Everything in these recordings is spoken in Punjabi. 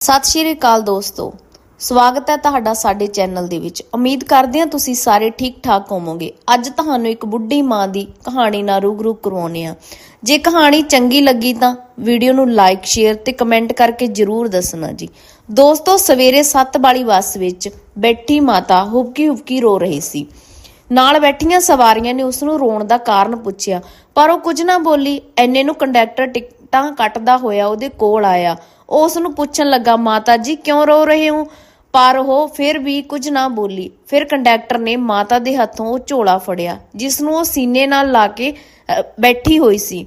ਸਤਿ ਸ਼੍ਰੀ ਅਕਾਲ ਦੋਸਤੋ। ਸਵਾਗਤ ਹੈ ਤੁਹਾਡਾ ਸਾਡੇ ਚੈਨਲ ਦੇ ਵਿੱਚ। ਉਮੀਦ ਕਰਦੇ ਹਾਂ ਤੁਸੀਂ ਸਾਰੇ ਠੀਕ ਠਾਕ ਹੋਵੋਗੇ। ਅੱਜ ਤੁਹਾਨੂੰ ਇੱਕ ਬੁੱਢੀ ਮਾਂ ਦੀ ਕਹਾਣੀ ਨਾਲ ਰੂਬਰੂ ਕਰਵਾਉਂਦੇ ਆ ਜੇ ਕਹਾਣੀ ਚੰਗੀ ਲੱਗੀ ਤਾਂ ਵੀਡੀਓ ਨੂੰ ਲਾਈਕ, ਸ਼ੇਅਰ ਤੇ ਕਮੈਂਟ ਕਰਕੇ ਜਰੂਰ ਦੱਸਣਾ ਜੀ। ਦੋਸਤੋ, ਸਵੇਰੇ 7 ਵਾਲੀ ਬੱਸ ਵਿੱਚ ਬੈਠੀ ਮਾਤਾ ਹੁਬਕੀ ਹੁਬਕੀ ਰੋ ਰਹੀ ਸੀ। ਨਾਲ ਬੈਠੀਆਂ ਸਵਾਰੀਆਂ ਨੇ ਉਸ ਨੂੰ ਰੋਣ ਦਾ ਕਾਰਨ ਪੁੱਛਿਆ, ਪਰ ਉਹ ਕੁਝ ਨਾ ਬੋਲੀ, ਐਨੇ ਨੂੰ ਕੰਡਕਟਰ ਟਿਕਟਾਂ ਕੱਟਦਾ ਹੋਇਆ ਉਹਦੇ ਕੋਲ ਆਇਆ। ਉਸ ਨੂੰ ਪੁੱਛਣ ਲੱਗਾ, ਮਾਤਾ ਜੀ, ਕਿਉਂ ਰੋ ਰਹੇ ਹੋ? ਪਰ ਉਹ ਫਿਰ ਵੀ ਕੁਝ ਨਾ ਬੋਲੀ। ਫਿਰ ਕੰਡਕਟਰ ਨੇ ਮਾਤਾ ਦੇ ਹੱਥੋਂ ਉਹ ਝੋਲਾ ਫੜਿਆ, ਜਿਸ ਨੂੰ ਉਹ ਸੀਨੇ ਨਾਲ ਲਾ ਕੇ ਬੈਠੀ ਹੋਈ ਸੀ।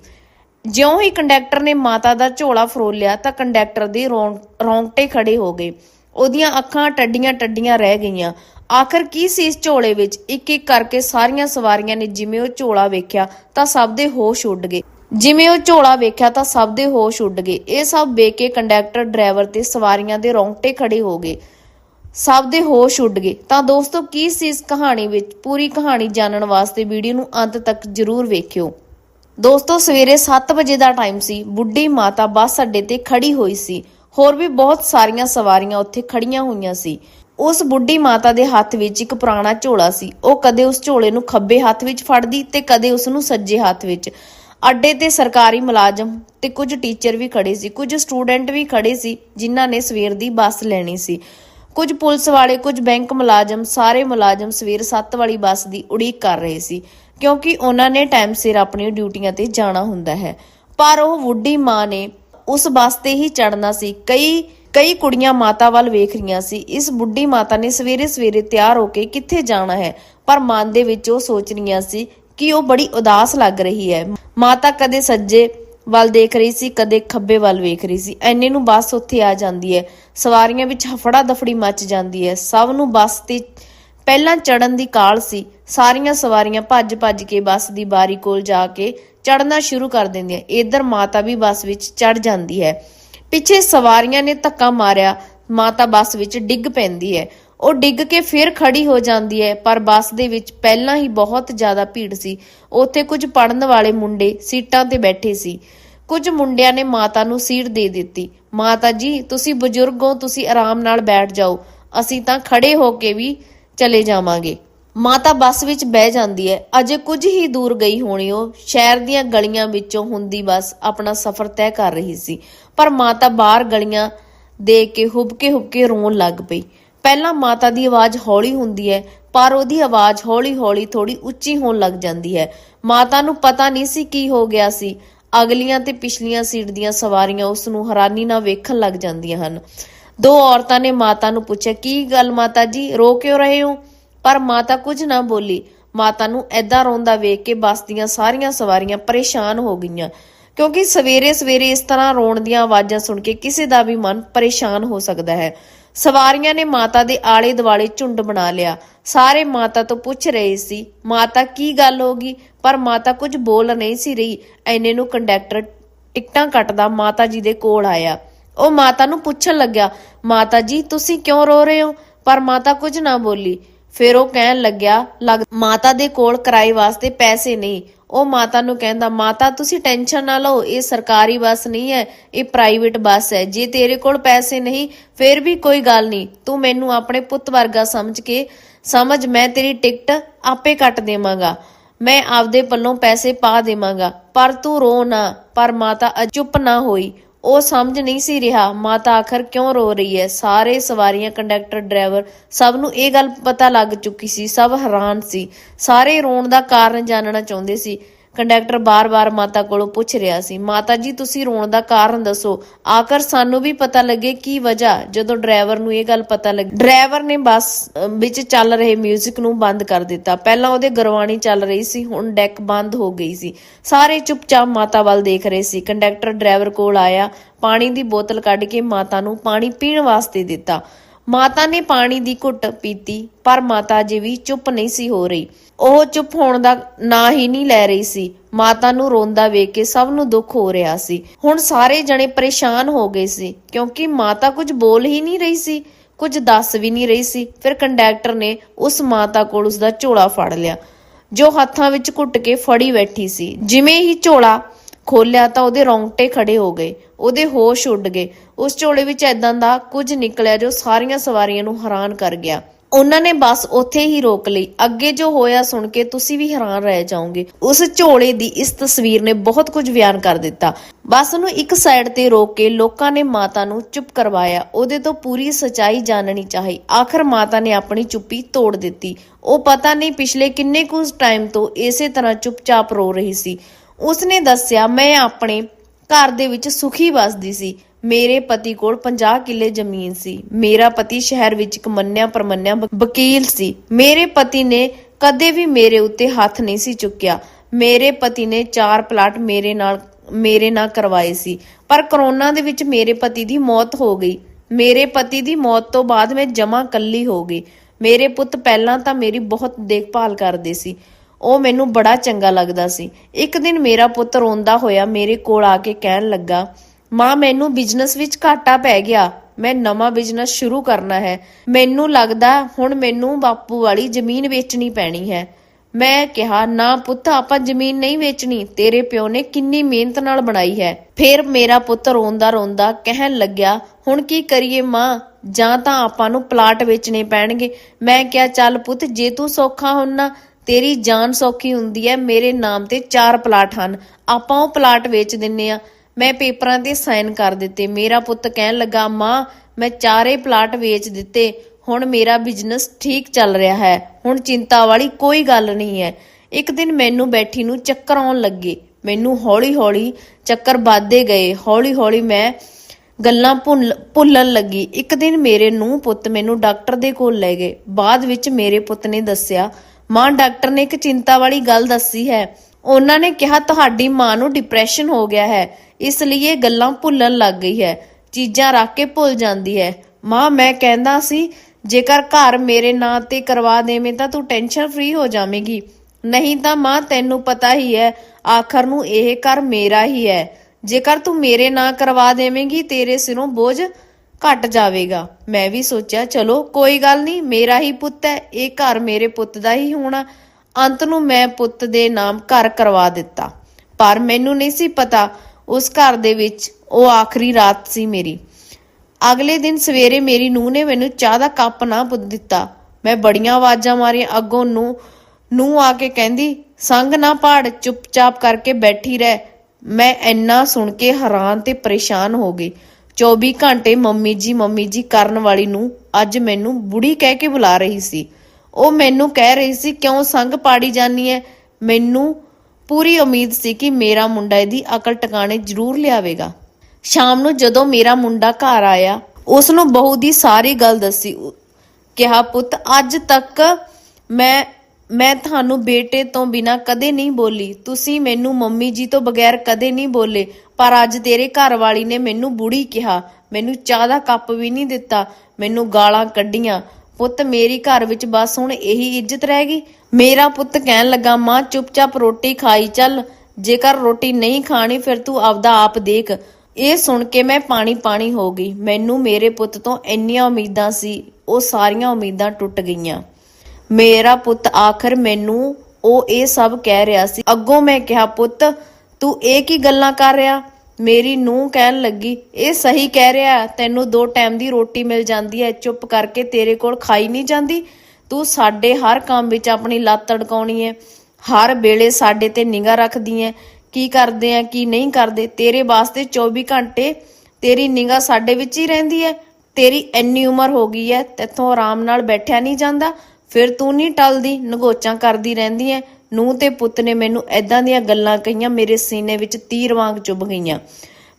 ਜਿਉਂ ਹੀ ਕੰਡਕਟਰ ਨੇ ਮਾਤਾ ਦਾ ਝੋਲਾ ਫਰੋਲਿਆ ਤਾਂ ਕੰਡਕਟਰ ਦੇ ਰੌਂ- ਰੌਂਗਟੇ ਖੜੇ ਹੋ ਗਏ। ਉਹਦੀਆਂ ਅੱਖਾਂ ਟੱਡੀਆਂ ਟੱਡੀਆਂ ਰਹਿ ਗਈਆਂ। ਆਖਰ ਕੀ ਸੀ ਇਸ ਝੋਲੇ ਵਿੱਚ? ਇੱਕ ਇੱਕ ਕਰਕੇ ਸਾਰੀਆਂ ਸਵਾਰੀਆਂ ਨੇ ਜਿਵੇਂ ਉਹ ਝੋਲਾ ਵੇਖਿਆ, ਤਾਂ ਸਭ ਦੇ ਹੋਸ਼ ਉੱਡ ਗਏ। ਜਿਵੇਂ ਉਹ ਝੋਲਾ ਵੇਖਿਆ ਤਾਂ ਸਭ ਦੇ ਹੋਸ਼ ਉੱਡ ਗਏ। ਇਹ ਸਭ ਵੇਖ ਕੇ ਕੰਡਕਟਰ, ਡਰਾਈਵਰ ਤੇ ਸਵਾਰੀਆਂ ਦੇ ਰੌਂਗਟੇ ਖੜੇ ਹੋ ਗਏ। ਸਭ ਦੇ ਹੋਸ਼ ਉੱਡ ਗਏ। ਤਾਂ ਦੋਸਤੋ, ਕੀ ਸੀ ਇਸ ਕਹਾਣੀ ਵਿੱਚ? ਪੂਰੀ ਕਹਾਣੀ ਜਾਣਨ ਵਾਸਤੇ ਵੀਡੀਓ ਨੂੰ ਅੰਤ ਤੱਕ ਜਰੂਰ ਵੇਖਿਓ। ਦੋਸਤੋ, ਸਵੇਰੇ 7 ਵਜੇ ਦਾ ਟਾਈਮ ਸੀ। ਬੁੱਢੀ ਮਾਤਾ ਬੱਸ ਅੱਡੇ ਤੇ ਖੜੀ ਹੋਈ ਸੀ। ਹੋਰ ਵੀ ਬਹੁਤ ਸਾਰੀਆਂ ਸਵਾਰੀਆਂ ਉੱਥੇ ਖੜੀਆਂ ਹੋਈਆਂ ਸੀ। ਉਸ ਬੁੱਢੀ ਮਾਤਾ ਦੇ ਹੱਥ ਵਿੱਚ ਇੱਕ ਪੁਰਾਣਾ ਝੋਲਾ ਸੀ। ਉਹ ਕਦੇ ਉਸ ਝੋਲੇ ਨੂੰ ਖੱਬੇ ਹੱਥ ਵਿੱਚ ਫੜਦੀ ਤੇ ਕਦੇ ਉਸ ਨੂੰ ਸੱਜੇ ਹੱਥ ਵਿੱਚ। ਅੱਡੇ ਤੇ ਸਰਕਾਰੀ ਮੁਲਾਜ਼ਮ ਤੇ ਕੁਝ ਟੀਚਰ ਵੀ ਖੜੇ ਸੀ, ਕੁਝ ਸਟੂਡੈਂਟ ਵੀ ਖੜੇ ਸੀ, ਜਿਨ੍ਹਾਂ ਨੇ ਸਵੇਰ ਦੀ ਬੱਸ ਲੈਣੀ ਸੀ। ਕੁਝ ਪੁਲਿਸ ਵਾਲੇ, ਕੁਝ ਬੈਂਕ ਮੁਲਾਜ਼ਮ, ਸਾਰੇ ਮੁਲਾਜ਼ਮ ਸਵੇਰ 7 ਵਾਲੀ ਬੱਸ ਦੀ ਉਡੀਕ ਕਰ ਰਹੇ ਸੀ, ਕਿਉਂਕਿ ਉਹਨਾਂ ਨੇ ਟਾਈਮ ਸਿਰ ਆਪਣੀ ਡਿਊਟੀਆਂ ਤੇ ਜਾਣਾ ਹੁੰਦਾ ਹੈ। ਪਰ ਉਹ ਬੁੱਢੀ ਮਾਂ ਨੇ ਉਸ ਬੱਸ ਤੇ ਹੀ ਚੜਨਾ ਸੀ। ਕਈ ਕਈ ਕੁੜੀਆਂ ਮਾਤਾ ਵੱਲ ਵੇਖ ਰਹੀਆਂ ਸੀ। ਇਸ ਬੁੱਢੀ ਮਾਤਾ ਨੇ ਸਵੇਰੇ ਸਵੇਰੇ ਤਿਆਰ ਹੋ ਕੇ ਕਿੱਥੇ ਜਾਣਾ ਹੈ? ਪਰ ਮਨ ਦੇ ਵਿੱਚ ਉਹ ਸੋਚ ਰਹੀਆਂ ਸੀ ਕਿ ਉਹ ਬੜੀ ਉਦਾਸ ਲੱਗ ਰਹੀ ਹੈ। ਮਾਤਾ ਕਦੇ ਸੱਜੇ ਵੱਲ ਦੇਖ ਰਹੀ ਸੀ, ਕਦੇ ਖੱਬੇ ਵੱਲ ਵੇਖ ਰਹੀ ਸੀ। ਐਨੇ ਨੂੰ ਬੱਸ ਉੱਥੇ ਆ ਜਾਂਦੀ ਹੈ। ਸਵਾਰੀਆਂ ਵਿੱਚ ਹਫੜਾ ਦਫੜੀ ਮੱਚ ਜਾਂਦੀ ਹੈ। ਸਭ ਨੂੰ ਬੱਸ ਤੇ ਪਹਿਲਾਂ ਚੜਨ ਦੀ ਕਾਲ ਸੀ। ਸਾਰੀਆਂ ਸਵਾਰੀਆਂ ਭੱਜ-ਭੱਜ ਕੇ ਬੱਸ ਦੀ ਬਾਰੀ ਕੋਲ ਜਾ ਕੇ ਚੜਨਾ ਸ਼ੁਰੂ ਕਰ ਦਿੰਦੀਆਂ। ਇਧਰ ਮਾਤਾ ਵੀ ਬੱਸ ਵਿੱਚ ਚੜ ਜਾਂਦੀ ਹੈ। ਪਿੱਛੇ ਸਵਾਰੀਆਂ ਨੇ ਧੱਕਾ ਮਾਰਿਆ। ਮਾਤਾ ਬੱਸ ਵਿੱਚ ਡਿੱਗ ਪੈਂਦੀ ਹੈ। ਉਹ ਡਿੱਗ ਕੇ ਫਿਰ ਖੜੀ ਹੋ ਜਾਂਦੀ ਹੈ, ਪਰ ਬੱਸ ਦੇ ਵਿੱਚ ਪਹਿਲਾਂ ਹੀ ਬਹੁਤ ਜ਼ਿਆਦਾ ਭੀੜ ਸੀ। ਉੱਥੇ ਕੁਝ ਪੜਨ ਵਾਲੇ ਮੁੰਡੇ ਸੀਟਾਂ ਤੇ ਬੈਠੇ ਸੀ। ਕੁਝ ਮੁੰਡਿਆਂ ਨੇ ਮਾਤਾ ਨੂੰ ਸੀਟ ਦੇ ਦਿੱਤੀ। ਮਾਤਾ ਜੀ, ਤੁਸੀਂ ਬਜ਼ੁਰਗ ਹੋ, ਤੁਸੀਂ ਆਰਾਮ ਨਾਲ ਬੈਠ ਜਾਓ। ਅਸੀਂ ਤਾਂ ਖੜੇ ਹੋ ਕੇ ਵੀ ਚਲੇ ਜਾਵਾਂਗੇ। ਮਾਤਾ ਬੱਸ ਵਿੱਚ ਬਹਿ ਜਾਂਦੀ ਹੈ। ਅਜੇ ਕੁਝ ਹੀ ਦੂਰ ਗਈ ਹੋਣੀ ਉਹ। ਸ਼ਹਿਰ ਦੀਆਂ ਗਲੀਆਂ ਵਿੱਚੋਂ ਹੁੰਦੀ ਬੱਸ ਆਪਣਾ ਸਫ਼ਰ ਤੈਅ ਕਰ ਰਹੀ ਸੀ। ਪਰ ਮਾਤਾ ਬਾਹਰ ਗਲੀਆਂ ਦੇਖ ਕੇ ਹੁਬਕੇ ਹੁਬਕੇ ਰੋਣ ਲੱਗ ਪਈ। ਪਹਿਲਾਂ ਮਾਤਾ ਦੀ ਆਵਾਜ਼ ਹੌਲੀ ਹੁੰਦੀ ਹੈ, ਪਰ ਉਹਦੀ ਆਵਾਜ਼ ਹੌਲੀ-ਹੌਲੀ ਥੋੜੀ ਉੱਚੀ ਹੋਣ ਲੱਗ ਜਾਂਦੀ ਹੈ। ਮਾਤਾ ਨੂੰ ਪਤਾ ਨਹੀਂ ਸੀ ਕੀ ਹੋ ਗਿਆ ਸੀ। ਅਗਲੀਆਂ ਤੇ ਪਿਛਲੀਆਂ ਸੀਟ ਦੀਆਂ ਸਵਾਰੀਆਂ ਉਸ ਨੂੰ ਹੈਰਾਨੀ ਨਾਲ ਵੇਖਣ ਲੱਗ ਜਾਂਦੀਆਂ ਹਨ। ਦੋ ਔਰਤਾਂ ਨੇ ਮਾਤਾ ਨੂੰ ਪੁੱਛਿਆ, ਕੀ ਗੱਲ ਮਾਤਾ ਜੀ, ਰੋ ਕਿਉਂ ਰਹੇ ਹੋ? ਪਰ ਮਾਤਾ ਕੁਝ ਨਾ ਬੋਲੀ। ਮਾਤਾ ਨੂੰ ਐਦਾਂ ਰੋਂਦਾ ਵੇਖ ਕੇ ਬੱਸ ਦੀਆਂ ਸਾਰੀਆਂ ਸਵਾਰੀਆਂ ਪਰੇਸ਼ਾਨ ਹੋ ਗਈਆਂ, ਕਿਉਂਕਿ ਸਵੇਰੇ ਸਵੇਰੇ ਇਸ ਤਰ੍ਹਾਂ ਰੋਣ ਦੀਆਂ ਆਵਾਜ਼ਾਂ ਸੁਣ ਕੇ ਕਿਸੇ ਦਾ ਵੀ ਮਨ ਪਰੇਸ਼ਾਨ ਹੋ ਸਕਦਾ ਹੈ। ਸਵਾਰੀਆਂ ਨੇ ਮਾਤਾ ਦੇ ਆਲੇ ਦੁਆਲੇ ਝੁੰਡ ਬਣਾ ਲਿਆ। ਸਾਰੇ ਮਾਤਾ ਤੋਂ ਪੁੱਛ ਰਹੇ ਸੀ, ਮਾਤਾ, ਕੀ ਗੱਲ ਹੋ ਗਈ? ਪਰ ਮਾਤਾ ਕੁਝ ਬੋਲ ਨਹੀਂ ਸੀ ਰਹੀ। ਐਨੇ ਨੂੰ ਕੰਡਕਟਰ ਟਿਕਟਾਂ ਕੱਟਦਾ ਮਾਤਾ ਜੀ ਦੇ ਕੋਲ ਆਇਆ। ਉਹ ਮਾਤਾ ਨੂੰ ਪੁੱਛਣ ਲੱਗਿਆ, ਮਾਤਾ ਜੀ, ਤੁਸੀਂ ਕਿਉਂ ਰੋ ਰਹੇ ਹੋ? ਪਰ ਮਾਤਾ ਕੁਝ ਨਾ ਬੋਲੀ। ਫਿਰ ਉਹ ਕਹਿਣ ਲੱਗਿਆ ਮਾਤਾ ਦੇ ਕੋਲ ਕਿਰਾਏ ਵਾਸਤੇ ਪੈਸੇ ਨਹੀਂ। ਉਹ ਮਾਤਾ ਨੂੰ ਕਹਿੰਦਾ, ਮਾਤਾ, ਤੁਸੀਂ ਟੈਨਸ਼ਨ ਨਾ ਲਓ, ਇਹ ਸਰਕਾਰੀ ਬੱਸ ਨਹੀਂ ਹੈ, ਇਹ ਪ੍ਰਾਈਵੇਟ ਬੱਸ ਹੈ। ਜੇ ਤੇਰੇ ਕੋਲ ਪੈਸੇ ਨਹੀਂ, ਫਿਰ ਵੀ ਕੋਈ ਗੱਲ ਨਹੀਂ। ਤੂੰ ਮੈਨੂੰ ਆਪਣੇ ਪੁੱਤ ਵਰਗਾ ਸਮਝ ਕੇ, ਸਮਝ ਮੈਂ ਤੇਰੀ ਟਿਕਟ ਆਪੇ ਕੱਟ ਦੇਵਾਂਗਾ। ਮੈਂ ਆਪਦੇ ਪੱਲੋਂ ਪੈਸੇ ਪਾ ਦੇਵਾਂਗਾ। ਪਰ ਤੂੰ ਰੋ ਨਾ, ਪਰ ਮਾਤਾ ਅ- ਚੁੱਪ ਨਾ ਹੋਈ। ਉਹ ਸਮਝ ਨਹੀਂ ਸੀ ਰਿਹਾ, ਮਾਤਾ ਆਖਰ ਕਿਉਂ ਰੋ ਰਹੀ ਹੈ? ਸਾਰੇ ਸਵਾਰੀਆਂ, ਕੰਡਕਟਰ, ਡਰਾਈਵਰ ਸਭ ਨੂੰ ਇਹ ਗੱਲ ਪਤਾ ਲੱਗ ਚੁੱਕੀ ਸੀ, ਸਭ ਹੈਰਾਨ ਸੀ। ਸਾਰੇ ਰੋਣ ਦਾ ਕਾਰਨ ਜਾਣਨਾ ਚਾਹੁੰਦੇ ਸੀ। ਕੰਡਕਟਰ ਬਾਰ-ਬਾਰ ਮਾਤਾ ਕੋਲੋਂ ਪੁੱਛ ਰਿਹਾ ਸੀ ਮਾਤਾ ਜੀ ਤੁਸੀਂ ਰੋਣ ਦਾ ਕਾਰਨ ਦੱਸੋ। ਆਖਰ ਸਾਨੂੰ ਵੀ ਪਤਾ ਲੱਗੇ ਕੀ ਵਜ੍ਹਾ ਜਦੋਂ ਡਰਾਈਵਰ ਨੂੰ ਇਹ ਗੱਲ ਪਤਾ ਲੱਗੀ। ਡਰਾਈਵਰ ਨੇ ਬੱਸ ਅ, ਵਿੱਚ ਚੱਲ ਰਹੇ 뮤직 ਨੂੰ ਬੰਦ ਕਰ ਦਿੱਤਾ। ਪਹਿਲਾਂ ਉਹਦੇ ਗਰਵਾਣੀ ਚੱਲ ਰਹੀ ਸੀ ਹੁਣ ਡੈਕ ਬੰਦ ਹੋ ਗਈ ਸੀ। ਸਾਰੇ ਚੁੱਪਚਾਪ ਮਾਤਾ ਵੱਲ ਦੇਖ ਰਹੇ ਸੀ। ਕੰਡਕਟਰ ਡਰਾਈਵਰ ਕੋਲ ਆਇਆ ਪਾਣੀ ਦੀ ਬੋਤਲ ਕੱਢ ਕੇ ਮਾਤਾ ਨੂੰ ਪਾਣੀ ਪੀਣ ਵਾਸਤੇ ਦਿੱਤਾ। ਮਾਤਾ ਨੇ ਪਾਣੀ ਦੀ ਘੁੱਟ ਪੀਤੀ, ਪਰ ਮਾਤਾ ਅਜੇ ਵੀ ਚੁੱਪ ਨਹੀਂ ਸੀ ਹੋ ਰਹੀ। ਉਹ ਚੁੱਪ ਹੋਣ ਦਾ ਨਾਂ ਹੀ ਨਹੀਂ ਲੈ ਰਹੀ ਸੀ। ਮਾਤਾ ਨੂੰ ਰੋਂਦਾ ਵੇਖ ਕੇ ਸਭ ਨੂੰ ਦੁੱਖ ਹੋ ਰਿਹਾ ਸੀ। ਹੁਣ ਸਾਰੇ ਜਣੇ ਪਰੇਸ਼ਾਨ ਹੋ ਗਏ ਸੀ, ਕਿਉਂਕਿ ਮਾਤਾ ਕੁਝ ਬੋਲ ਹੀ ਨਹੀਂ ਰਹੀ ਸੀ, ਕੁਝ ਦੱਸ ਵੀ ਨਹੀਂ ਰਹੀ ਸੀ। ਫਿਰ ਕੰਡਕਟਰ ਨੇ ਉਸ ਮਾਤਾ ਕੋਲ ਉਸ ਦਾ ਝੋਲਾ ਫੜ ਲਿਆ, ਜੋ ਹੱਥਾਂ ਵਿੱਚ ਘੁੱਟ ਕੇ ਫੜੀ ਬੈਠੀ ਸੀ। ਜਿਵੇਂ ਹੀ ਝੋਲਾ ਖੋਲਿਆ ਤਾਂ ਉਹਦੇ ਰੌਂਗਟੇ ਖੜੇ ਹੋ ਗਏ, ਉਹਦੇ ਹੋਸ਼ ਉੱਡ ਗਏ। ਉਸ ਝੋਲੇ ਵਿੱਚ ਐਦਾਂ ਦਾ ਕੁਝ ਨਿਕਲਿਆ ਜੋ ਸਾਰੀਆਂ ਸਵਾਰੀਆਂ ਨੂੰ ਹੈਰਾਨ ਕਰ ਗਿਆ। ਉਹਨਾਂ ਨੇ ਬੱਸ ਉੱਥੇ ਹੀ ਰੋਕ ਲਈ। ਅੱਗੇ ਜੋ ਹੋਇਆ ਸੁਣ ਕੇ ਤੁਸੀਂ ਵੀ ਹੈਰਾਨ ਰਹਿ ਜਾਓਗੇ। ਉਸ ਝੋਲੇ ਦੀ ਇਸ ਤਸਵੀਰ ਨੇ ਬਹੁਤ ਕੁਝ ਬਿਆਨ ਕਰ ਦਿੱਤਾ। ਬੱਸ ਨੂੰ ਇੱਕ ਸਾਈਡ ਤੇ ਰੋਕ ਕੇ ਲੋਕਾਂ ਨੇ ਮਾਤਾ ਨੂੰ ਚੁੱਪ ਕਰਵਾਇਆ। ਉਹਦੇ ਤੋਂ ਪੂਰੀ ਸਚਾਈ ਜਾਣਨੀ ਚਾਹੀ। ਆਖਰ ਮਾਤਾ ਨੇ ਆਪਣੀ ਚੁੱਪੀ ਤੋੜ ਦਿੱਤੀ। ਉਹ ਪਤਾ ਨਹੀਂ ਪਿਛਲੇ ਕਿੰਨੇ ਕੁ ਟਾਈਮ ਤੋਂ ਇਸੇ ਤਰ੍ਹਾਂ ਚੁੱਪਚਾਪ ਰੋ ਰਹੀ ਸੀ। ਉਸਨੇ ਦੱਸਿਆ, ਮੈਂ ਆਪਣੇ ਘਰ ਦੇ ਵਿੱਚ ਸੁਖੀ ਵਸਦੀ ਸੀ। ਮੇਰੇ ਪਤੀ ਕੋਲ 50 ਕਿੱਲੇ ਜ਼ਮੀਨ ਸੀ। ਮੇਰਾ ਪਤੀ ਸ਼ਹਿਰ ਵਿੱਚ ਇੱਕ ਮੰਨਿਆ ਪਰਮੰਨਿਆ ਵਕੀਲ ਸੀ। ਮੇਰੇ ਪਤੀ ਨੇ ਕਦੇ ਵੀ ਮੇਰੇ ਉੱਤੇ ਹੱਥ ਨਹੀਂ ਸੀ ਚੁੱਕਿਆ। ਮੇਰੇ ਪਤੀ ਨੇ ਚਾਰ ਪਲਾਟ ਮੇਰੇ ਨਾਲ ਮੇਰੇ ਨਾਲ ਕਰਵਾਏ ਸੀ। ਪਰ ਕਰੋਨਾ ਦੇ ਵਿੱਚ ਮੇਰੇ ਪਤੀ ਦੀ ਮੌਤ ਹੋ ਗਈ। ਮੇਰੇ ਪਤੀ ਦੀ ਮੌਤ ਤੋਂ ਬਾਅਦ ਮੈਂ ਜਮਾ ਕੱਲੀ ਹੋ ਗਈ। ਮੇਰੇ ਪੁੱਤ ਪਹਿਲਾਂ ਤਾਂ ਮੇਰੀ ਬਹੁਤ ਦੇਖਭਾਲ ਕਰਦੇ ਸੀ। ਉਹ ਮੈਨੂੰ ਬੜਾ ਚੰਗਾ ਲੱਗਦਾ ਸੀ। ਇੱਕ ਦਿਨ ਮੇਰਾ ਪੁੱਤ ਰੋਂਦਾ ਹੋਇਆ ਮੇਰੇ ਕੋਲ ਆ ਕੇ ਕਹਿਣ ਲੱਗਾ, ਮਾਂ, ਮੈਨੂੰ ਬਿਜ਼ਨਸ ਵਿੱਚ ਘਾਟਾ ਪੈ ਗਿਆ। ਮੈਂ ਨਵਾਂ ਬਿਜ਼ਨਸ ਸ਼ੁਰੂ ਕਰਨਾ ਹੈ। ਮੈਨੂੰ ਲੱਗਦਾ ਹੁਣ ਮੈਨੂੰ ਬਾਪੂ ਵਾਲੀ ਜ਼ਮੀਨ ਵੇਚਣੀ ਪੈਣੀ ਹੈ। ਮੈਂ ਕਿਹਾ, ਨਾ ਪੁੱਤ, ਆਪਾਂ ਜ਼ਮੀਨ ਨਹੀਂ ਵੇਚਣੀ। ਤੇਰੇ ਪਿਓ ਨੇ ਕਿੰਨੀ ਮਿਹਨਤ ਨਾਲ ਬਣਾਈ ਹੈ। ਫਿਰ ਮੇਰਾ ਪੁੱਤ ਰੋਂਦਾ ਰੋਂਦਾ ਕਹਿਣ ਲੱਗਿਆ, ਹੁਣ ਕੀ ਕਰੀਏ ਮਾਂ? ਜਾਂ ਤਾਂ ਆਪਾਂ ਨੂੰ ਪਲਾਟ ਵੇਚਣੇ ਪੈਣਗੇ। ਮੈਂ ਕਿਹਾ, ਚੱਲ ਪੁੱਤ, ਜੇ ਤੂੰ ਸੌਖਾ ਹੁੰਨਾ ਤੇਰੀ ਜਾਨ ਸੌਖੀ ਹੁੰਦੀ ਹੈ ਮੇਰੇ ਨਾਮ ਤੇ ਚਾਰ ਪਲਾਟ ਹਨ। ਆਪਾਂ ਉਹ ਪਲਾਟ ਵੇਚ ਦਿੰਨੇ ਆ। ਮੈਂ ਪੇਪਰਾਂ ਤੇ ਸਾਈਨ ਕਰ ਦਿੱਤੇ। ਮੇਰਾ ਪੁੱਤ ਕਹਿਣ ਲੱਗਾ, ਮਾਂ, ਮੈਂ ਚਾਰੇ ਪਲਾਟ ਵੇਚ ਦਿੱਤੇ। ਹੁਣ ਮੇਰਾ ਬਿਜ਼ਨਸ ਠੀਕ ਚੱਲ ਰਿਹਾ ਹੈ। ਹੁਣ ਚਿੰਤਾ ਵਾਲੀ ਕੋਈ ਗੱਲ ਨਹੀਂ ਹੈ। ਇੱਕ ਦਿਨ ਮੈਨੂੰ ਬੈਠੀ ਨੂੰ ਚੱਕਰ ਆਉਣ ਲੱਗੇ। ਮੈਨੂੰ ਹੌਲੀ-ਹੌਲੀ ਚੱਕਰ ਵੱਧਦੇ ਗਏ। ਹੌਲੀ-ਹੌਲੀ ਮੈਂ ਗੱਲਾਂ ਭੁੱਲ- ਭੁੱਲਣ ਲੱਗੀ। ਇੱਕ ਦਿਨ ਮੇਰੇ ਨੂੰ ਪੁੱਤ ਮੈਨੂੰ ਡਾਕਟਰ ਦੇ ਕੋਲ ਲੈ ਗਏ। ਬਾਅਦ ਵਿੱਚ ਮੇਰੇ ਪੁੱਤ ਨੇ ਦੱਸਿਆ ਮਾਂ ਡਾਕਟਰ ਨੇ ਇੱਕ ਚਿੰਤਾ ਵਾਲੀ ਗੱਲ ਦੱਸੀ ਹੈ। ਉਹਨਾਂ ਨੇ ਕਿਹਾ, ਤੁਹਾਡੀ ਮਾਂ ਨੂੰ ਡਿਪਰੈਸ਼ਨ ਹੋ ਗਿਆ ਹੈ। ਇਸ ਲਈ ਇਹ ਗੱਲਾਂ ਭੁੱਲਣ ਲੱਗ ਗਈ ਹੈ। ਚੀਜ਼ਾਂ ਰੱਖ ਕੇ ਭੁੱਲ ਜਾਂਦੀ ਹੈ। ਮਾਂ, ਮੈਂ ਕਹਿੰਦਾ ਸੀ, ਜੇਕਰ ਘਰ ਮੇਰੇ ਨਾਂ ਤੇ ਕਰਵਾ ਦੇਵੇਂ ਤਾਂ ਤੂੰ ਟੈਨਸ਼ਨ ਫ੍ਰੀ ਹੋ ਜਾਵੇਂਗੀ। ਨਹੀਂ ਤਾਂ ਮਾਂ, ਤੈਨੂੰ ਪਤਾ ਹੀ ਹੈ, ਆਖਰ ਨੂੰ ਇਹ ਘਰ ਮੇਰਾ ਹੀ ਹੈ। ਜੇਕਰ ਤੂੰ ਮੇਰੇ ਨਾਂ ਕਰਵਾ ਦੇਵੇਂਗੀ, ਤੇਰੇ ਸਿਰੋਂ ਬੋਝ ਘਟ ਜਾਵੇਗਾ। ਮੈਂ ਵੀ ਸੋਚਿਆ, ਚਲੋ ਕੋਈ ਗੱਲ ਨਹੀਂ, ਮੇਰਾ ਹੀ ਪੁੱਤ ਹੈ, ਇਹ ਘਰ ਮੇਰੇ ਪੁੱਤ ਦਾ ਹੀ ਹੋਣਾ। ਅੰਤ ਨੂੰ ਮੈਂ ਪੁੱਤ ਦੇ ਨਾਮ ਘਰ ਕਰਵਾ ਦਿੱਤਾ। ਪਰ ਮੈਨੂੰ ਨਹੀਂ ਸੀ ਪਤਾ ਉਸ ਘਰ ਦੇ ਵਿੱਚ ਉਹ ਆਖਰੀ ਰਾਤ ਸੀ ਮੇਰੀ। ਅਗਲੇ ਦਿਨ ਸਵੇਰੇ ਮੇਰੀ ਨੂੰਹ ਨੇ ਮੈਨੂੰ ਚਾਹ ਦਾ ਕੱਪ ਨਾ ਪੁੱਤ ਦਿੱਤਾ। ਮੈਂ ਬੜੀਆਂ ਆਵਾਜ਼ਾਂ ਮਾਰੀਆਂ, ਅੱਗੋਂ ਨੂੰ ਨੂੰ ਆ ਕੇ ਕਹਿੰਦੀ, ਸੰਗ ਨਾ ਪਾੜ, ਚੁੱਪਚਾਪ ਕਰਕੇ ਬੈਠੀ ਰਹਿ। ਮੈਂ ਇੰਨਾ ਸੁਣ ਕੇ ਹੈਰਾਨ ਤੇ ਪਰੇਸ਼ਾਨ ਹੋ ਗਈ। 24 ਘੰਟੇ ਮੰਮੀ ਜੀ ਮੰਮੀ ਜੀ ਕਰਨ ਵਾਲੀ ਨੂੰ ਅੱਜ ਮੈਨੂੰ ਬੁੜੀ ਕਹਿ ਕੇ ਬੁਲਾ ਰਹੀ ਸੀ। ਉਹ ਮੈਨੂੰ ਕਹਿ ਰਹੀ ਸੀ, ਕਿਉਂ ਸੰਗ ਪਾੜੀ ਜਾਨੀ ਐ? ਮੈਨੂੰ ਪੂਰੀ ਉਮੀਦ ਸੀ ਕਿ ਮੇਰਾ ਮੁੰਡਾ ਇਹਦੀ ਅਕਲ ਟਿਕਾਣੇ ਜ਼ਰੂਰ ਲਿਆਵੇਗਾ। ਸ਼ਾਮ ਨੂੰ ਜਦੋਂ ਮੇਰਾ ਮੁੰਡਾ ਘਰ ਆਇਆ ਉਸ ਨੂੰ ਬਹੂ ਦੀ ਸਾਰੀ ਗੱਲ ਦੱਸੀ। ਕਿਹਾ, ਪੁੱਤ, ਅੱਜ ਤੱਕ ਮੈਂ ਮੈਂ ਤੁਹਾਨੂੰ ਬੇਟੇ ਤੋਂ ਬਿਨਾ ਕਦੇ ਨਹੀਂ ਬੋਲੀ। ਤੁਸੀਂ ਮੈਨੂੰ ਮੰਮੀ ਜੀ ਤੋਂ ਬਗੈਰ ਕਦੇ ਨਹੀਂ ਬੋਲੇ। ਪਰ ਅੱਜ ਤੇਰੇ ਘਰ ਵਾਲੀ ਨੇ ਮੈਨੂੰ ਬੁੜੀ ਕਿਹਾ। ਮੈਨੂੰ ਚਾਹ ਦਾ ਕੱਪ ਵੀ ਨਹੀਂ ਦਿੱਤਾ। ਮੈਨੂੰ ਗਾਲਾਂ ਕੱਢੀਆਂ। ਪੁੱਤ, ਮੇਰੀ ਘਰ ਵਿੱਚ ਬਸ ਹੁਣ ਇਹੀ ਇੱਜ਼ਤ ਰਹਿ ਗਈ। ਮੇਰਾ ਪੁੱਤ ਕਹਿਣ ਲੱਗਾ, ਮਾਂ, ਚੁੱਪਚਾਪ ਰੋਟੀ ਖਾਈ ਚੱਲ। ਜੇਕਰ ਰੋਟੀ ਨਹੀਂ ਖਾਣੀ, ਫਿਰ ਤੂੰ ਆਪਦਾ ਆਪ ਦੇਖ। ਇਹ ਸੁਣ ਕੇ ਮੈਂ ਪਾਣੀ ਪਾਣੀ ਹੋ ਗਈ। ਮੈਨੂੰ ਮੇਰੇ ਪੁੱਤ ਤੋਂ ਇੰਨੀਆਂ ਉਮੀਦਾਂ ਸੀ, ਉਹ ਸਾਰੀਆਂ ਉਮੀਦਾਂ ਟੁੱਟ ਗਈਆਂ। ਮੇਰਾ ਪੁੱਤ ਆਖਰ ਮੈਨੂੰ ਉਹ ਇਹ ਸਭ ਕਹਿ ਰਿਹਾ ਸੀ। ਅੱਗੋਂ ਮੈਂ ਕਿਹਾ, ਪੁੱਤ, ਤੂੰ ਇਹ ਕੀ ਗੱਲਾਂ ਕਰ ਰਿਹਾ? ਮੇਰੀ ਨੂੰ ਕਹਿਣ ਲੱਗੀ, ਇਹ ਸਹੀ ਕਹਿ ਰਿਹਾ ਤੈਨੂੰ ਦੋ ਟਾਈਮ ਦੀ ਰੋਟੀ ਮਿਲ ਜਾਂਦੀ ਹੈ, ਚੁੱਪ ਕਰਕੇ ਤੇਰੇ ਕੋਲ ਖਾਈ ਨਹੀਂ ਜਾਂਦੀ। ਤੂੰ ਸਾਡੇ ਹਰ ਕੰਮ ਵਿੱਚ ਆਪਣੀ ਲੱਤ ਅੜਕਾਉਣੀ ਹੈ, ਹਰ ਵੇਲੇ ਸਾਡੇ ਤੇ ਨਿਗਾਹ ਰੱਖਦੀ ਹੈ। ਕੀ ਕਰਦੇ ਆ, ਕੀ ਨਹੀਂ ਕਰਦੇ? ਤੇਰੇ ਵਾਸਤੇ 24 ਘੰਟੇ ਤੇਰੀ ਨਿਗਾਹ ਸਾਡੇ ਵਿੱਚ ਹੀ ਰਹਿੰਦੀ ਹੈ। ਤੇਰੀ ਇੰਨੀ ਉਮਰ ਹੋ ਗਈ ਹੈ, ਤੇਥੋਂ ਆਰਾਮ ਨਾਲ ਬੈਠਿਆ ਨਹੀਂ ਜਾਂਦਾ। ਫਿਰ ਤੂੰ ਨਹੀਂ ਟਲਦੀ, ਨਗੋਚਾਂ ਕਰਦੀ ਰਹਿੰਦੀ ਐ ਨੂੰ ਤੇ ਪੁੱਤ ਨੇ ਮੈਨੂੰ ਐਦਾਂ ਦੀਆਂ ਗੱਲਾਂ ਕਹੀਆਂ, ਮੇਰੇ ਸੀਨੇ ਵਿੱਚ ਤੀਰ ਵਾਂਗ ਚੁੱਭ ਗਈਆਂ।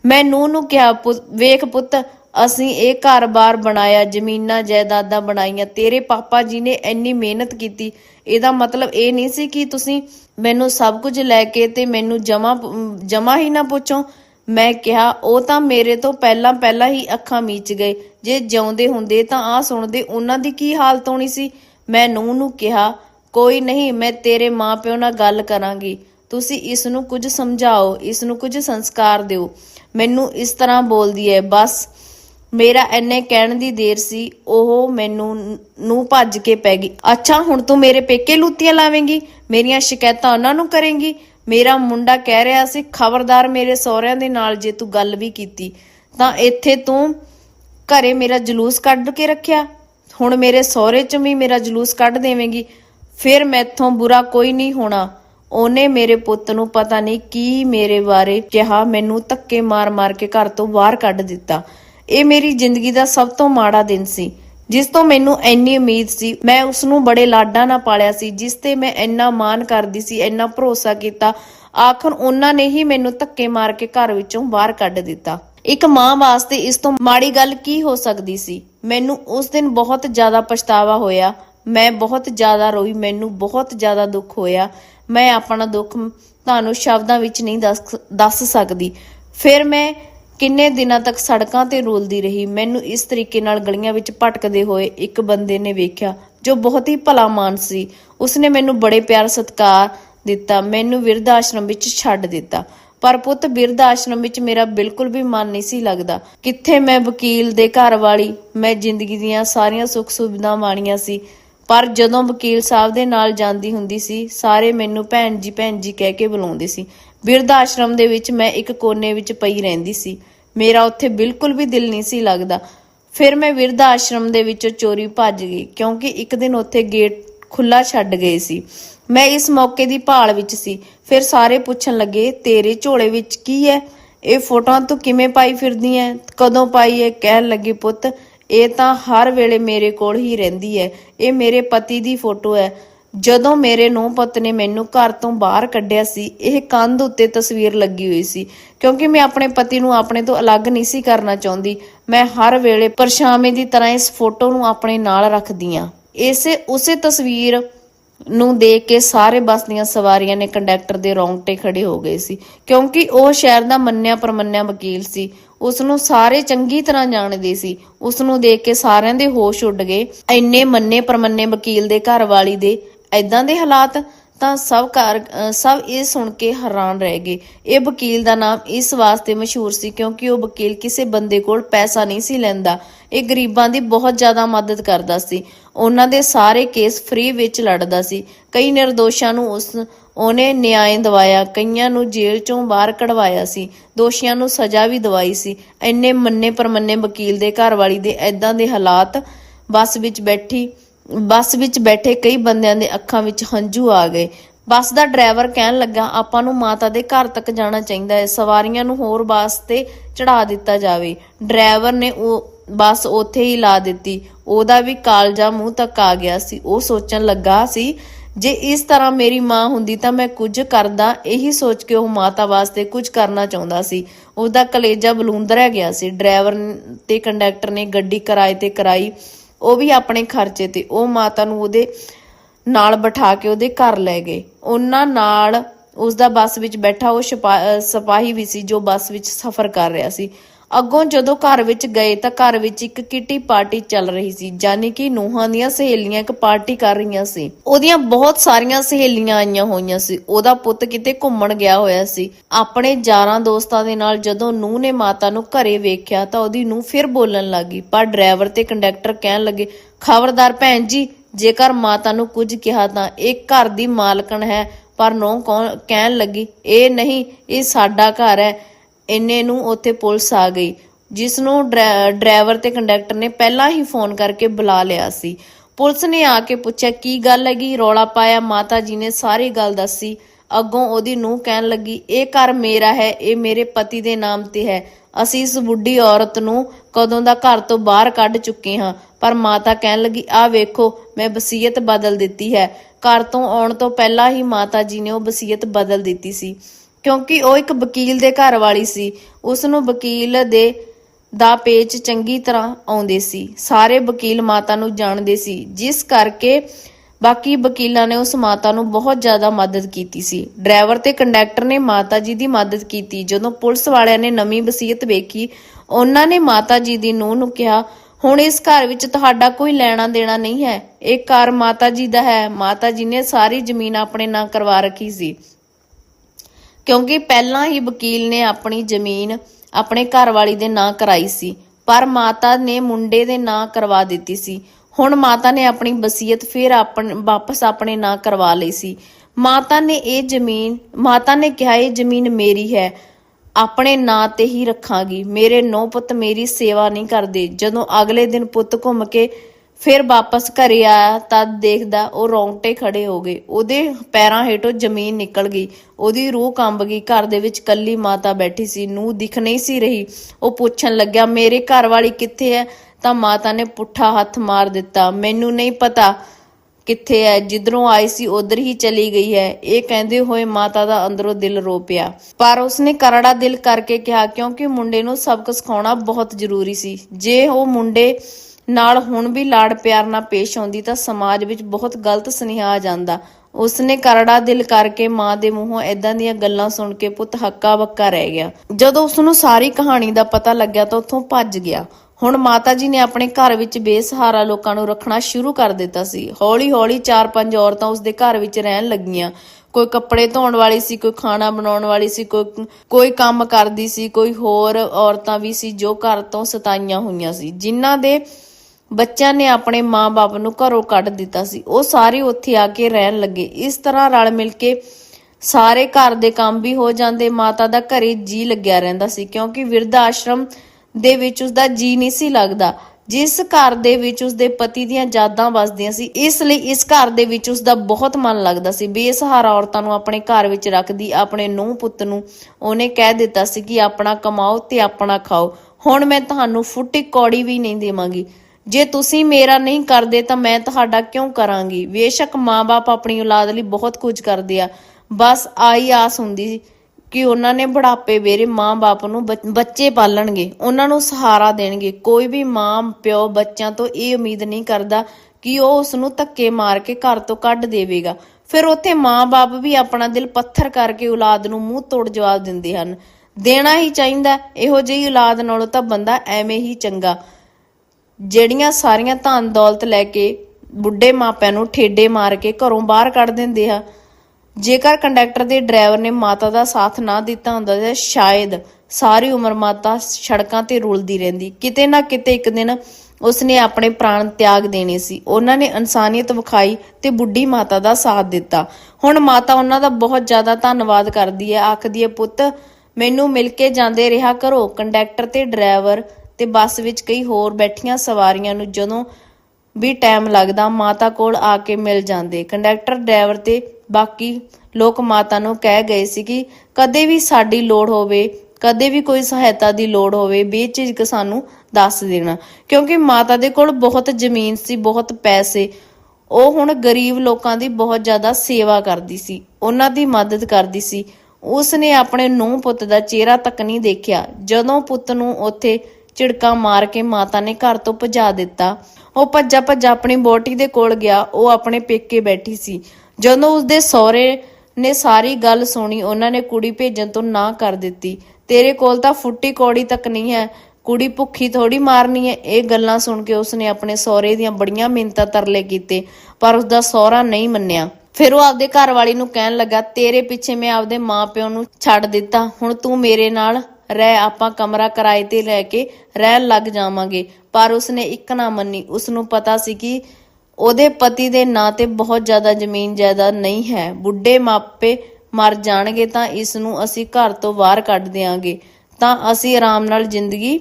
ਮੈਂ ਨੂੰ ਨੂੰ ਕਿਹਾ, ਪੁੱਤ- ਵੇਖ ਪੁੱਤ, ਅਸੀਂ ਇਹ ਘਰ-ਬਾਰ ਬਣਾਇਆ, ਜ਼ਮੀਨਾਂ, ਜਾਇਦਾਦਾਂ ਬਣਾਈਆਂ, ਤੇਰੇ ਪਾਪਾ ਜੀ ਨੇ ਇੰਨੀ ਮਿਹਨਤ ਕੀਤੀ। ਇਹਦਾ ਮਤਲਬ ਇਹ ਨਹੀਂ ਸੀ ਕਿ ਤੁਸੀਂ ਮੈਨੂੰ ਸਭ ਕੁਝ ਲੈ ਕੇ ਤੇ ਮੈਨੂੰ ਜਮਾ ਜਮਾ ਹੀ ਨਾ ਪੁੱਛੋ। ਮੈਂ ਕਿਹਾ, ਉਹ ਤਾਂ ਮੇਰੇ ਤੋਂ ਪਹਿਲਾਂ ਪਹਿਲਾਂ ਹੀ ਅੱਖਾਂ ਮੀਚ ਗਏ। ਜੇ ਜਿਉਂਦੇ ਹੁੰਦੇ ਤਾਂ ਆ ਸੁਣਦੇ, ਉਹਨਾਂ ਦੀ ਕੀ ਹਾਲਤ ਹੋਣੀ ਸੀ? ਮੈਂ ਨੂੰਹ ਨੂੰ ਕਿਹਾ ਕੋਈ ਨਹੀਂ, ਮੈਂ ਤੇਰੇ ਮਾਪਿਓ ਨਾਲ ਗੱਲ ਕਰਾਂਗੀ। ਤੁਸੀਂ ਇਸ ਨੂੰ ਕੁਝ ਸਮਝਾਓ, ਇਸ ਨੂੰ ਕੁਝ ਸੰਸਕਾਰ ਦਿਓ। ਮੈਨੂੰ ਇਸ ਤਰ੍ਹਾਂ ਬੋਲਦੀ ਹੈ ਬਸ। ਮੇਰਾ ਐਨੇ ਕਹਿਣ ਦੀ ਦੇਰ ਸੀ, ਉਹ ਮੈਨੂੰ ਨੂੰ ਭੱਜ ਕੇ ਪੈ ਗਈ। ਅੱਛਾ, ਹੁਣ ਤੂੰ ਮੇਰੇ ਪੇਕੇ ਲੂਤੀਆਂ ਲਾਵੇਂਗੀ? ਮੇਰੀਆਂ ਸ਼ਿਕਾਇਤਾਂ ਉਹਨਾਂ ਨੂੰ ਕਰੇਂਗੀ? ਮੇਰਾ ਮੁੰਡਾ ਕਹਿ ਰਿਹਾ ਸੀ, ਖਬਰਦਾਰ ਮੇਰੇ ਸਹੁਰਿਆਂ ਦੇ ਨਾਲ ਜੇ ਤੂੰ ਗੱਲ ਵੀ ਕੀਤੀ, ਤਾਂ ਇੱਥੇ ਤੂੰ ਘਰੇ ਮੇਰਾ ਜਲੂਸ ਕੱਢ ਕੇ ਰੱਖਿਆ। ਹੁਣ ਮੇਰੇ ਸਹੁਰੇ ਚ ਵੀ ਮੇਰਾ ਜਲੂਸ ਕੱਢ ਦੇਵੇਂਗੀ। ਫਿਰ ਮੈਥੋਂ ਬੁਰਾ ਕੋਈ ਨਹੀਂ ਹੋਣਾ। ਉਹਨੇ ਮੇਰੇ ਪੁੱਤ ਨੂੰ ਪਤਾ ਨਹੀਂ ਕੀ ਮੇਰੇ ਬਾਰੇ ਕਿਹਾ, ਮੈਨੂੰ ਧੱਕੇ ਮਾਰ-ਮਾਰ ਕੇ ਘਰ ਤੋਂ ਬਾਹਰ ਕੱਢ ਦਿੱਤਾ। ਇਹ ਮੇਰੀ ਜ਼ਿੰਦਗੀ ਦਾ ਸਭ ਤੋਂ ਮਾੜਾ ਦਿਨ ਸੀ, ਜਿਸ ਤੋਂ ਮੈਨੂੰ ਇੰਨੀ ਉਮੀਦ ਸੀ। ਮੈਂ ਉਸ ਨੂੰ ਬੜੇ ਲਾਡਾਂ ਨਾਲ ਪਾਲਿਆ ਸੀ, ਜਿਸ ਤੇ ਮੈਂ ਇੰਨਾ ਮਾਣ ਕਰਦੀ ਸੀ, ਇੰਨਾ ਭਰੋਸਾ ਕੀਤਾ। ਆਖਰ ਉਹਨਾਂ ਨੇ ਹੀ ਮੈਨੂੰ ਧੱਕੇ ਮਾਰ ਕੇ ਘਰ ਵਿੱਚੋਂ ਬਾਹਰ ਕੱਢ ਦਿੱਤਾ। ਇੱਕ ਮਾਂ ਵਾਸਤੇ ਇਸ ਤੋਂ ਮਾੜੀ ਗੱਲ ਕੀ ਹੋ ਸਕਦੀ ਸੀ? ਮੈਨੂੰ ਉਸ ਦਿਨ ਬਹੁਤ ਜ਼ਿਆਦਾ ਪਛਤਾਵਾ ਹੋਇਆ। ਮੈਂ ਬਹੁਤ ਜ਼ਿਆਦਾ ਰੋਈ, ਮੈਨੂੰ ਬਹੁਤ ਜ਼ਿਆਦਾ ਦੁੱਖ ਹੋਇਆ। ਮੈਂ ਆਪਣਾ ਦੁੱਖ ਤੁਹਾਨੂੰ ਸ਼ਬਦਾਂ ਵਿੱਚ ਨਹੀਂ ਦੱਸ ਦੱਸ ਸਕਦੀ। ਫਿਰ ਮੈਂ ਕਿੰਨੇ ਦਿਨਾਂ ਤੱਕ ਸੜਕਾਂ ਤੇ ਰੋਲਦੀ ਰਹੀ। ਮੈਨੂੰ ਇਸ ਤਰੀਕੇ ਨਾਲ ਗਲੀਆਂ ਵਿੱਚ ਭਟਕਦੇ ਹੋਏ ਇੱਕ ਬੰਦੇ ਨੇ ਵੇਖਿਆ, ਜੋ ਬਹੁਤ ਹੀ ਭਲਾ ਮਾਨ ਸੀ। ਉਸਨੇ ਮੈਨੂੰ ਬੜੇ ਪਿਆਰ ਸਤਿਕਾਰ ਦਿੱਤਾ, ਮੈਨੂੰ ਵਿਰਧ ਆਸ਼ਰਮ ਵਿੱਚ ਛੱਡ ਦਿੱਤਾ। ਪਰ ਪੁੱਤ ਬਿਰਧ ਆਸ਼ਰਮ ਵਿੱਚ ਮੇਰਾ ਬਿਲਕੁਲ ਵੀ ਮਨ ਨਹੀਂ ਸੀ ਲੱਗਦਾ। ਕਿੱਥੇ ਮੈਂ ਵਕੀਲ ਦੇ ਘਰ ਵਾਲੀ, ਮੈਂ ਜ਼ਿੰਦਗੀ ਦੀਆਂ ਸਾਰੀਆਂ ਸੁੱਖ ਸੁਵਿਧਾਵਾਂ ਮਾਣੀਆਂ ਸੀ। ਪਰ ਜਦੋਂ ਵਕੀਲ ਸਾਹਿਬ ਦੇ ਨਾਲ ਜਾਂਦੀ ਹੁੰਦੀ ਸੀ, ਸਾਰੇ ਮੈਨੂੰ ਭੈਣ ਜੀ ਭੈਣ ਜੀ ਕਹਿ ਕੇ ਬੁਲਾਉਂਦੇ ਸੀ। ਬਿਰਧ ਆਸ਼ਰਮ ਦੇ ਵਿੱਚ ਮੈਂ ਇੱਕ ਕੋਨੇ ਵਿੱਚ ਪਈ ਰਹਿੰਦੀ ਸੀ। ਮੇਰਾ ਉੱਥੇ ਬਿਲਕੁਲ ਵੀ ਦਿਲ ਨਹੀਂ ਸੀ ਲੱਗਦਾ। ਫਿਰ ਮੈਂ ਬਿਰਧ ਆਸ਼ਰਮ ਦੇ ਵਿੱਚੋਂ ਚੋਰੀ ਭੱਜ ਗਈ, ਕਿਉਂਕਿ ਇੱਕ ਦਿਨ ਉੱਥੇ ਗੇਟ ਖੁੱਲਾ ਛੱਡ ਗਏ ਸੀ। ਮੈਂ ਇਸ ਮੌਕੇ ਦੀ ਭਾਲ ਵਿੱਚ ਸੀ। ਫਿਰ ਸਾਰੇ ਪੁੱਛਣ ਲੱਗੇ, ਤੇਰੇ ਝੋਲੇ ਵਿੱਚ ਕੀ ਹੈ? ਇਹ ਫੋਟੋਆਂ ਤੂੰ ਕਿਵੇਂ ਪਾਈ ਫਿਰਦੀ ਐ ਕਦੋਂ ਪਾਈ ਐ ਕਹਿਣ ਲੱਗੀ, ਪੁੱਤ ਇਹ ਤਾਂ ਹਰ ਵੇਲੇ ਮੇਰੇ ਕੋਲ ਹੀ ਰਹਿੰਦੀ ਹੈ। ਇਹ ਮੇਰੇ ਪਤੀ ਦੀ ਫੋਟੋ ਹੈ। ਜਦੋਂ ਮੇਰੇ ਨੂੰਹ ਪੁੱਤ ਨੇ ਮੈਨੂੰ ਘਰ ਤੋਂ ਬਾਹਰ ਕੱਢਿਆ ਸੀ, ਇਹ ਕੰਧ ਉੱਤੇ ਤਸਵੀਰ ਲੱਗੀ ਹੋਈ ਸੀ। ਕਿਉਂਕਿ ਮੈਂ ਆਪਣੇ ਪਤੀ ਨੂੰ ਆਪਣੇ ਤੋਂ ਅਲੱਗ ਨਹੀਂ ਸੀ ਕਰਨਾ ਚਾਹੁੰਦੀ। ਮੈਂ ਹਰ ਵੇਲੇ ਪਰਛਾਵੇਂ ਦੀ ਤਰ੍ਹਾਂ ਇਸ ਫੋਟੋ ਨੂੰ ਆਪਣੇ ਨਾਲ ਰੱਖਦੀ ਆ ਇਸੇ, ਉਸੇ ਤਸਵੀਰ ਨੂੰ ਦੇਖ ਕੇ ਸਾਰੇ ਬੱਸ ਦੀਆਂ ਸਵਾਰੀਆਂ ਨੇ ਕੰਡਕਟਰ ਦੇ ਰੌਂਗਟੇ ਖੜੇ ਹੋ ਗਏ ਸੀ। ਕਿਉਂਕਿ ਉਹ ਸ਼ਹਿਰ ਦਾ ਮੰਨਿਆ ਪਰਮੰਨਿਆ ਵਕੀਲ ਸੀ। ਉਸ ਨੂੰ ਸਾਰੇ ਚੰਗੀ ਤਰ੍ਹਾਂ ਜਾਣਦੇ ਸੀ। ਉਸ ਨੂੰ ਦੇਖ ਕੇ ਸਾਰਿਆਂ ਦੇ ਹੋਸ਼ ਉੱਡ ਗਏ। ਐਨੇ ਮੰਨੇ ਪਰਮੰਨੇ ਵਕੀਲ ਦੇ ਘਰ ਵਾਲੀ ਦੇ ਐਦਾਂ ਦੇ ਹਾਲਾਤ ਤਾਂ ਸਭ ਘਰ ਸਭ ਇਹ ਸੁਣ ਕੇ ਹੈਰਾਨ ਰਹਿ ਗਏ। ਇਹ ਵਕੀਲ ਦਾ ਨਾਮ ਇਸ ਵਾਸਤੇ ਮਸ਼ਹੂਰ ਸੀ ਕਿਉਂਕਿ ਉਹ ਵਕੀਲ ਕਿਸੇ ਬੰਦੇ ਕੋਲ ਪੈਸਾ ਨਹੀਂ ਸੀ ਲੈਂਦਾ। ਇਹ ਗਰੀਬਾਂ ਦੀ ਬਹੁਤ ਜ਼ਿਆਦਾ ਮਦਦ ਕਰਦਾ ਸੀ। ਉਹਨਾਂ ਦੇ ਸਾਰੇ ਕੇਸ ਫ੍ਰੀ ਵਿੱਚ ਲੜਦਾ ਸੀ। ਕਈ ਨਿਰਦੋਸ਼ਾਂ ਨੂੰ ਉਸ, ਉਹਨੇ ਨਿਆਂ ਦਿਵਾਇਆ, ਕਈਆਂ ਨੂੰ ਜੇਲ੍ਹ ਚੋਂ ਬਾਹਰ ਕਢਵਾਇਆ ਸੀ। ਦੋਸ਼ੀਆਂ ਨੂੰ ਸਜ਼ਾ ਵੀ ਦਵਾਈ ਸੀ। ਐਨੇ ਮੰਨੇ ਪਰਮੰਨੇ ਵਕੀਲ ਦੇ ਘਰ ਵਾਲੀ ਦੇ ਐਦਾਂ ਦੇ ਹਾਲਾਤ ਬੱਸ ਵਿੱਚ ਬੈਠੀ ਬੱਸ ਵਿੱਚ ਬੈਠੇ ਕਈ ਬੰਦਿਆਂ ਦੇ ਅੱਖਾਂ ਵਿੱਚ ਹੰਝੂ ਆ ਗਏ। ਬੱਸ ਦਾ ਡਰਾਈਵਰ ਕਹਿਣ ਲੱਗਾ, ਆਪਾਂ ਨੂੰ ਮਾਤਾ ਦੇ ਘਰ ਤੱਕ ਜਾਣਾ ਚਾਹੀਦਾ ਹੈ। ਸਵਾਰੀਆਂ ਨੂੰ ਹੋਰ ਬੱਸ ਤੇ ਚੜਾ ਦਿੱਤਾ ਜਾਵੇ। ਡਰਾਈਵਰ ਨੇ ਉਹ ਬੱਸ ਉੱਥੇ ਹੀ ਲਾ ਦਿੱਤੀ। ਉਹਦਾ ਵੀ ਕਾਲਜਾ ਮੂੰਹ ਤੱਕ ਆ ਗਿਆ ਸੀ। ਉਹ ਸੋਚਣ ਲੱਗਾ ਸੀ, ਜੇ ਇਸ ਤਰ੍ਹਾਂ ਮੇਰੀ ਮਾਂ ਹੁੰਦੀ ਤਾਂ ਮੈਂ ਕੁਝ ਕਰਦਾ। ਇਹੀ ਸੋਚ ਕੇ ਉਹ ਮਾਤਾ ਵਾਸਤੇ ਕੁਝ ਕਰਨਾ ਚਾਹੁੰਦਾ ਸੀ। ਉਹਦਾ ਕਲੇਜਾ ਬਲੂੰਦ ਰਹਿ ਗਿਆ ਸੀ। ਡਰਾਈਵਰ ਤੇ ਕੰਡਕਟਰ ਨੇ ਗੱਡੀ ਕਿਰਾਏ ਤੇ ਕਰਾਈ। ਉਹ ਵੀ ਆਪਣੇ ਖਰਚੇ ਤੇ ਉਹ ਮਾਤਾ ਨੂੰ ਉਹਦੇ ਨਾਲ ਬਿਠਾ ਕੇ ਉਹਦੇ ਘਰ ਲੈ ਗਏ। ਉਹਨਾਂ ਨਾਲ ਉਸ ਦਾ ਬੱਸ ਵਿੱਚ ਬੈਠਾ, ਉਹ ਛਪਾ- ਅਹ ਸਿਪਾਹੀ ਵੀ ਸੀ ਜੋ ਬੱਸ ਵਿੱਚ ਸਫ਼ਰ ਕਰ ਰਿਹਾ ਸੀ। ਅੱਗੋਂ ਜਦੋਂ ਘਰ ਵਿੱਚ ਗਏ ਤਾਂ ਘਰ ਵਿੱਚ ਇੱਕ ਕਿੱਟੀ ਪਾਰਟੀ ਚੱਲ ਰਹੀ ਸੀ ਯਾਨੀ ਕਿ ਨੂਹਾਂ ਦੀਆਂ ਸਹੇਲੀਆਂ ਇੱਕ ਪਾਰਟੀ ਕਰ ਰਹੀਆਂ ਸੀ। ਉਹਦੀਆਂ ਬਹੁਤ ਸਾਰੀਆਂ ਸਹੇਲੀਆਂ ਆਈਆਂ ਹੋਈਆਂ ਸੀ। ਉਹਦਾ ਪੁੱਤ ਕਿਤੇ ਘੁੰਮਣ ਗਿਆ ਹੋਇਆ ਸੀ। ਆਪਣੇ ਯਾਰਾਂ ਦੋਸਤਾਂ ਦੇ ਨਾਲ ਜਦੋਂ ਨੂੰਹ ਨੇ ਮਾਤਾ ਨੂੰ ਘਰੇ ਵੇਖਿਆ ਤਾਂ ਉਹਦੀ ਨੂੰਹ ਫਿਰ ਬੋਲਣ ਲੱਗੀ। ਪਰ ਡਰਾਈਵਰ ਤੇ ਕੰਡਕਟਰ ਕਹਿਣ ਲੱਗੇ, ਖਬਰਦਾਰ ਭੈਣ ਜੀ, ਜੇਕਰ ਮਾਤਾ ਨੂੰ ਕੁਝ ਕਿਹਾ ਤਾਂ ਇਹ ਘਰ ਦੀ ਮਾਲਕਣ ਹੈ। ਪਰ ਨੋ ਕਹਿਣ ਲੱਗੀ, ਇਹ ਨਹੀਂ, ਇਹ ਸਾਡਾ ਘਰ ਹੈ। ਇੰਨੇ ਨੂੰ ਉੱਥੇ ਪੁਲਿਸ ਆ ਗਈ ਜਿਸ ਨੂੰ ਡਰਾਈਵਰ ਤੇ ਕੰਡਕਟਰ ਨੇ ਪਹਿਲਾਂ ਹੀ ਫੋਨ ਕਰਕੇ ਬੁਲਾ ਲਿਆ ਸੀ। ਪੁਲਿਸ ਨੇ ਆ ਕੇ ਪੁੱਛਿਆ, ਕੀ ਗੱਲ ਹੈਗੀ? ਰੌਲਾ ਪਾਇਆ, ਮਾਤਾ ਜੀ ਨੇ ਸਾਰੀ ਗੱਲ ਦੱਸੀ। ਅੱਗੋਂ ਉਹਦੀ ਨੂੰਹ ਕਹਿਣ ਲੱਗੀ, ਇਹ ਘਰ ਮੇਰਾ ਹੈ, ਇਹ ਮੇਰੇ ਪਤੀ ਦੇ ਨਾਮ ਤੇ ਹੈ। ਅਸੀਂ ਇਸ ਬੁੱਢੀ ਔਰਤ ਨੂੰ ਕਦੋਂ ਦਾ ਘਰ ਤੋਂ ਬਾਹਰ ਕੱਢ ਚੁੱਕੇ ਹਾਂ। ਪਰ ਮਾਤਾ ਕਹਿਣ ਲੱਗੀ ਆਹ ਵੇਖੋ, ਮੈਂ ਵਸੀਅਤ ਬਦਲ ਦਿੱਤੀ ਹੈ। ਘਰ ਤੋਂ ਆਉਣ ਤੋਂ ਪਹਿਲਾਂ ਹੀ ਮਾਤਾ ਜੀ ਨੇ ਉਹ ਵਸੀਅਤ ਬਦਲ ਦਿੱਤੀ ਸੀ। ਕਿਉਂਕਿ ਉਹ ਇੱਕ ਵਕੀਲ ਦੇ ਘਰ ਵਾਲੀ ਸੀ। ਉਸ ਨੂੰ ਵਕੀਲ ਦੇ ਦਾ ਪੇਚ ਚੰਗੀ ਤਰ੍ਹਾਂ ਆਉਂਦੇ ਸੀ। ਸਾਰੇ ਵਕੀਲ ਮਾਤਾ ਨੂੰ ਜਾਣਦੇ ਸੀ, ਜਿਸ ਕਰਕੇ ਬਾਕੀ ਵਕੀਲਾਂ ਨੇ ਉਸ ਮਾਤਾ ਨੂੰ ਬਹੁਤ ਜ਼ਿਆਦਾ ਮਦਦ ਕੀਤੀ ਸੀ। ਡਰਾਈਵਰ ਤੇ ਕੰਡਕਟਰ ਨੇ ਮਾਤਾ ਜੀ ਦੀ ਮਦਦ ਕੀਤੀ। ਜਦੋਂ ਪੁਲਿਸ ਵਾਲਿਆਂ ਨੇ ਨਵੀਂ ਵਸੀਅਤ ਵੇਖੀ, ਉਹਨਾਂ ਨੇ ਮਾਤਾ ਜੀ ਦੀ ਨੂੰਹ ਨੂੰ ਕਿਹਾ, ਹੁਣ ਇਸ ਘਰ ਵਿੱਚ ਤੁਹਾਡਾ ਕੋਈ ਲੈਣਾ ਦੇਣਾ ਨਹੀਂ ਹੈ। ਇਹ ਘਰ ਮਾਤਾ ਜੀ ਦਾ ਹੈ। ਮਾਤਾ ਜੀ ਨੇ ਸਾਰੀ ਜ਼ਮੀਨ ਆਪਣੇ ਨਾਂ ਕਰਵਾ ਰੱਖੀ ਸੀ। ਕਿਉਂਕਿ ਪਹਿਲਾਂ ਹੀ ਵਕੀਲ ਨੇ ਆਪਣੀ ਜ਼ਮੀਨ ਆਪਣੇ ਘਰ ਵਾਲੀ ਦੇ ਨਾਂ ਕਰਾਈ ਸੀ, ਪਰ ਮਾਤਾ ਨੇ ਮੁੰਡੇ ਦੇ ਨਾਂ ਕਰਵਾ ਦਿੱਤੀ ਸੀ। ਹੁਣ ਮਾਤਾ ਨੇ ਆਪਣੀ ਵਸੀਅਤ ਫਿਰ ਆਪਣ, ਵਾਪਸ ਆਪਣੇ ਨਾਂ ਕਰਵਾ ਲਈ ਸੀ। ਮਾਤਾ ਨੇ ਇਹ ਜ਼ਮੀਨ, ਮਾਤਾ ਨੇ ਕਿਹਾ, ਇਹ ਜ਼ਮੀਨ ਮੇਰੀ ਹੈ, ਆਪਣੇ ਨਾਂ ਤੇ ਹੀ ਰੱਖਾਂਗੀ। ਮੇਰੇ ਨੌ ਪੁੱਤ ਮੇਰੀ ਸੇਵਾ ਨਹੀਂ ਕਰਦੇ। ਜਦੋਂ ਅਗਲੇ ਦਿਨ ਪੁੱਤ ਘੁੰਮ ਕੇ ਫਿਰ ਵਾਪਸ ਘਰੇ ਆਇਆ ਤਦ ਦੇਖਦਾ ਉਹ ਰੌਂਗਟੇ ਖੜੇ ਹੋ ਗਏ। ਉਹਦੇ ਪੈਰਾਂ ਹੇਠੋਂ ਜ਼ਮੀਨ ਨਿਕਲ ਗਈ। ਉਹਦੀ ਰੂਹ ਕੰਬ ਗਈ। ਘਰ ਦੇ ਵਿੱਚ ਕੱਲੀ ਮਾਤਾ ਬੈਠੀ ਸੀ। ਨੂੰ ਦਿਖ ਨਹੀਂ ਸੀ ਰਹੀ। ਉਹ ਪੁੱਛਣ ਲੱਗਿਆ, ਮੇਰੇ ਘਰ ਵਾਲੀ ਕਿੱਥੇ ਹੈ? ਤਾਂ ਮਾਤਾ ਨੇ ਪੁੱਠਾ ਹੱਥ ਮਾਰ ਦਿੱਤਾ। ਮੈਨੂੰ ਨਹੀਂ ਪਤਾ ਕਿੱਥੇ ਹੈ। ਜਿੱਧਰੋਂ ਆਈ ਸੀ, ਉਧਰ ਹੀ ਚਲੀ ਗਈ ਹੈ। ਇਹ ਕਹਿੰਦੇ ਹੋਏ ਮਾਤਾ ਦਾ ਅੰਦਰੋਂ ਦਿਲ ਰੋ ਪਿਆ। ਪਰ ਉਸਨੇ ਕਰੜਾ ਦਿਲ ਕਰਕੇ ਕਿਹਾ, ਕਿਉਂਕਿ ਮੁੰਡੇ ਨੂੰ ਸਬਕ ਸਿਖਾਉਣਾ ਬਹੁਤ ਜ਼ਰੂਰੀ ਸੀ। ਜੇ ਉਹ ਮੁੰਡੇ ਨਾਲ ਹੁਣ ਵੀ ਲਾੜ ਪਿਆਰ ਨਾਲ ਪੇਸ਼ ਆਉਂਦੀ ਤਾਂ ਸਮਾਜ ਵਿੱਚ ਬਹੁਤ ਗਲਤ ਸੁਨੇਹਾ ਆ ਜਾਂਦਾ। ਉਸਨੇ ਕਰੜਾ ਦਿਲ ਕਰਕੇ ਮਾਂ ਦੇ ਮੂੰਹੋਂ ਐਦਾਂ ਦੀਆਂ ਗੱਲਾਂ ਸੁਣ ਕੇ ਪੁੱਤ ਹੱਕਾ ਬੱਕਾ ਰਹਿ ਗਿਆ। ਜਦੋਂ ਉਸਨੂੰ ਸਾਰੀ ਕਹਾਣੀ ਦਾ ਪਤਾ ਲੱਗਿਆ ਤਾਂ ਉੱਥੋਂ ਭੱਜ ਗਿਆ। ਹੁਣ ਮਾਤਾ ਜੀ ਨੇ ਆਪਣੇ ਘਰ ਵਿੱਚ ਬੇਸਹਾਰਾ ਲੋਕਾਂ ਨੂੰ ਰੱਖਣਾ ਸ਼ੁਰੂ ਕਰ ਦਿੱਤਾ ਸੀ। ਹੌਲੀ-ਹੌਲੀ ਚਾਰ ਪੰਜ ਔਰਤਾਂ ਉਸਦੇ ਘਰ ਵਿੱਚ ਰਹਿਣ ਲੱਗੀਆਂ। ਕੋਈ ਕੱਪੜੇ ਧੋਣ ਵਾਲੀ ਸੀ, ਕੋਈ ਖਾਣਾ ਬਣਾਉਣ ਵਾਲੀ ਸੀ, ਕੋਈ ਕੋਈ ਕੰਮ ਕਰਦੀ ਸੀ, ਕੋਈ ਹੋਰ ਔਰਤਾਂ ਵੀ ਸੀ ਜੋ ਘਰ ਤੋਂ ਸਤਾਈਆਂ ਹੋਈਆਂ ਸੀ। ਜਿਨ੍ਹਾਂ ਦੇ ਬੱਚਿਆਂ ਨੇ ਆਪਣੇ ਮਾਂ-ਬਾਪ ਨੂੰ ਘਰੋਂ ਕੱਢ ਦਿੱਤਾ ਸੀ। ਉਹ ਸਾਰੇ ਉੱਥੇ ਆ ਕੇ ਰਹਿਣ ਲੱਗੇ। ਇਸ ਤਰ੍ਹਾਂ ਰਲ ਮਿਲ ਕੇ ਸਾਰੇ ਘਰ ਦੇ ਕੰਮ ਵੀ ਹੋ ਜਾਂਦੇ। ਮਾਤਾ ਦਾ ਘਰੇ ਜੀ ਲੱਗਿਆ ਰਹਿੰਦਾ ਸੀ ਕਿਉਂਕਿ ਵਿਰਧ ਆਸ਼ਰਮ ਦੇ ਵਿੱਚ ਉਸਦਾ ਜੀ ਨਹੀਂ ਸੀ ਲੱਗਦਾ। ਜਿਸ ਘਰ ਦੇ ਵਿੱਚ ਉਸਦੇ ਪਤੀ ਦੀਆਂ ਯਾਦਾਂ ਵਸਦੀਆਂ ਸੀ, ਇਸ ਲਈ ਇਸ ਘਰ ਦੇ ਵਿੱਚ ਉਸਦਾ ਬਹੁਤ ਮਨ ਲੱਗਦਾ ਸੀ। ਬੇਸਹਾਰਾ ਔਰਤਾਂ ਨੂੰ ਆਪਣੇ ਘਰ ਵਿੱਚ ਰੱਖਦੀ, ਆਪਣੇ ਨੂੰ ਪੁੱਤ ਨੂੰ ਉਹਨੇ ਕਹਿ ਦਿੱਤਾ ਸੀ ਕਿ ਆਪਣਾ ਕਮਾਓ ਤੇ ਆਪਣਾ ਖਾਓ। ਹੁਣ ਮੈਂ ਤੁਹਾਨੂੰ ਫੁੱਟੀ ਕੌੜੀ ਵੀ ਨਹੀਂ ਦੇਵਾਂਗੀ। ਜੇ ਤੁਸੀਂ ਮੇਰਾ ਨਹੀਂ ਕਰਦੇ ਤਾਂ ਮੈਂ ਤੁਹਾਡਾ ਕਿਉਂ ਕਰਾਂਗੀ? ਬੇਸ਼ੱਕ ਮਾਂ-ਬਾਪ ਆਪਣੀ ਔਲਾਦ ਲਈ ਬਹੁਤ ਕੁਝ ਕਰਦੇ ਆ। ਬਸ ਆਈ ਆਸ ਹੁੰਦੀ ਸੀ ਕਿ ਉਹਨਾਂ ਨੇ ਬੁਢਾਪੇ ਵੇਰੇ ਮਾਂ-ਬਾਪ ਨੂੰ ਬੱਚੇ ਪਾਲਣਗੇ। ਉਹਨਾਂ ਨੂੰ ਸਹਾਰਾ ਦੇਣਗੇ। ਕੋਈ ਵੀ ਮਾਂ, ਪਿਓ, ਬੱਚਿਆਂ ਤੋਂ ਇਹ ਉਮੀਦ ਨਹੀਂ ਕਰਦਾ ਕਿ ਉਹ ਉਸ ਨੂੰ ਧੱਕੇ ਮਾਰ ਕੇ ਘਰ ਤੋਂ ਕੱਢ ਦੇਵੇਗਾ। ਫਿਰ ਉੱਥੇ ਮਾਂ-ਬਾਪ ਵੀ ਆਪਣਾ ਦਿਲ ਪੱਥਰ ਕਰਕੇ ਔਲਾਦ ਨੂੰ ਮੂੰਹ ਤੋੜ ਜਵਾਬ ਦਿੰਦੇ ਹਨ। ਦੇਣਾ ਹੀ ਚਾਹੀਦਾ। ਇਹੋ ਜਿਹੀ ਔਲਾਦ ਨਾਲੋਂ ਤਾਂ ਬੰਦਾ ਐਵੇਂ ਹੀ ਚੰਗਾ। ਜਿਹੜੀਆਂ ਸਾਰੀਆਂ ਧਨ ਦੌਲਤ ਲੈ ਕੇ ਬੁੱਢੇ ਮਾਪਿਆਂ ਨੂੰ ਠੇਡੇ ਮਾਰ ਕੇ ਘਰੋਂ ਬਾਹਰ ਕੱਢ ਦਿੰਦੇ ਆ। ਜੇਕਰ ਕੰਡਕਟਰ ਦੇ ਡਰਾਈਵਰ ਨੇ ਮਾਤਾ ਦਾ ਸਾਥ ਨਾ ਦਿੱਤਾ ਹੁੰਦਾ ਤਾਂ ਸ਼ਾਇਦ ਸਾਰੀ ਉਮਰ ਮਾਤਾ ਸੜਕਾਂ ਤੇ ਰੁਲਦੀ ਰਹਿੰਦੀ। ਕਿਤੇ ਨਾ ਕਿਤੇ ਇੱਕ ਦਿਨ ਉਸਨੇ ਆਪਣੇ ਪ੍ਰਾਣ ਤਿਆਗ ਦੇਣੇ ਸੀ। ਉਹਨਾਂ ਨੇ ਇਨਸਾਨੀਅਤ ਵਿਖਾਈ ਤੇ ਬੁੱਢੀ ਮਾਤਾ ਦਾ ਸਾਥ ਦਿੱਤਾ। ਹੁਣ ਮਾਤਾ ਉਹਨਾਂ ਦਾ ਬਹੁਤ ਜ਼ਿਆਦਾ ਧੰਨਵਾਦ ਕਰਦੀ ਹੈ। ਆਖਦੀ ਹੈ, ਪੁੱਤ, ਮੈਨੂੰ ਮਿਲ ਕੇ ਜਾਂਦੇ ਰਿਹਾ ਕਰੋ। ਕੰਡਕਟਰ ਤੇ ਡਰਾਈਵਰ ਤੇ ਬੱਸ ਵਿੱਚ ਕਈ ਹੋਰ ਬੈਠੀਆਂ ਸਵਾਰੀਆਂ ਨੂੰ ਜਦੋਂ ਵੀ ਟਾਈਮ ਲੱਗਦਾ, ਮਾਤਾ ਕੋਲ ਆ ਕੇ ਮਿਲ ਜਾਂਦੇ। ਕੰਡਕਟਰ, ਡਰਾਈਵਰ ਤੇ ਬਾਕੀ ਲੋਕ ਮਾਤਾ ਨੂੰ ਕਹਿ ਗਏ ਸੀ ਕਿ ਕਦੇ ਵੀ ਸਾਡੀ ਲੋੜ ਹੋਵੇ, ਕਦੇ ਵੀ ਕੋਈ ਸਹਾਇਤਾ ਦੀ ਲੋੜ ਹੋਵੇ, ਬੇਝਿਜਕ ਸਾਨੂੰ ਦੱਸ ਦੇਣਾ। ਕਿਉਂਕਿ ਮਾਤਾ ਦੇ ਕੋਲ ਬਹੁਤ ਜ਼ਮੀਨ ਸੀ, ਬਹੁਤ ਪੈਸੇ। ਉਹ ਹੁਣ ਗਰੀਬ ਲੋਕਾਂ ਦੀ ਬਹੁਤ ਜ਼ਿਆਦਾ ਸੇਵਾ ਕਰਦੀ ਸੀ, ਉਹਨਾਂ ਦੀ ਮਦਦ ਕਰਦੀ ਸੀ। ਉਸ ਨੇ ਆਪਣੇ ਨੂੰਹ ਪੁੱਤ ਦਾ ਚਿਹਰਾ ਤੱਕ ਨਹੀਂ ਦੇਖਿਆ। ਜਦੋਂ ਪੁੱਤ ਨੂੰ ਉੱਥੇ ਝਿੜਕਾ ਮਾਰ ਕੇ ਮਾਤਾ ਨੇ ਘਰ ਤੋਂ ਭਜਾ ਦਿੱਤਾ। ਉਹ ਭੱਜਾ ਭੱਜਾ ਆਪਣੀ ਬੋਟੀ ਦੇ ਕੋਲ ਗਿਆ। ਉਹ ਆਪਣੇ ਪੇਕੇ ਬੈਠੀ ਸੀ। ਜਦੋਂ ਉਸਦੇ ਸਹੁਰੇ ਨੇ ਸਾਰੀ ਗੱਲ ਸੁਣੀ, ਉਹਨਾਂ ਨੇ ਕੁੜੀ ਭੇਜਣ ਤੋਂ ਨਾ ਕਰ ਦਿੱਤੀ। ਤੇਰੇ ਕੋਲ ਤਾਂ ਫੁੱਟੀ ਕੌੜੀ ਤੱਕ ਨਹੀਂ ਹੈ। ਕੁੜੀ ਭੁੱਖੀ ਥੋੜੀ ਮਾਰਨੀ ਹੈ। ਇਹ ਗੱਲਾਂ ਸੁਣ ਕੇ ਉਸਨੇ ਆਪਣੇ ਸਹੁਰੇ ਦੀਆਂ ਬੜੀਆਂ ਮਿੰਨਤਾਂ ਤਰਲੇ ਕੀਤੇ, ਪਰ ਉਸਦਾ ਸਹੁਰਾ ਨਹੀਂ ਮੰਨਿਆ। ਫਿਰ ਉਹ ਆਪਦੇ ਘਰ ਵਾਲੀ ਨੂੰ ਕਹਿਣ ਲੱਗਾ, ਤੇਰੇ ਪਿੱਛੇ ਮੈਂ ਆਪਦੇ ਮਾਪਿਓ ਨੂੰ ਛੱਡ ਦਿੱਤਾ। ਹੁਣ ਤੂੰ ਮੇਰੇ ਨਾਲ ਰਹਿ ਆਪਾਂ ਕਮਰਾ ਕਿਰਾਏ ਤੇ ਲੈ ਕੇ ਰਹਿਣ ਲੱਗ ਜਾਵਾਂਗੇ। ਪਰ ਉਸਨੇ ਇੱਕ ਨਾ ਮੰਨੀ। ਉਸ ਨੂੰ ਪਤਾ ਸੀ ਕਿ ਉਹਦੇ ਪਤੀ ਦੇ ਨਾਂ ਤੇ ਬਹੁਤ ਜ਼ਿਆਦਾ ਜ਼ਮੀਨ ਜਾਇਦਾਦ ਨਹੀਂ ਹੈ। ਬੁੱਢੇ ਮਾਪੇ ਮਰ ਜਾਣਗੇ ਤਾਂ ਇਸ ਨੂੰ ਅਸੀਂ ਘਰ ਤੋਂ ਬਾਹਰ ਕੱਢ ਦਿਆਂਗੇ। ਤਾਂ ਅਸੀਂ ਆਰਾਮ ਨਾਲ ਜ਼ਿੰਦਗੀ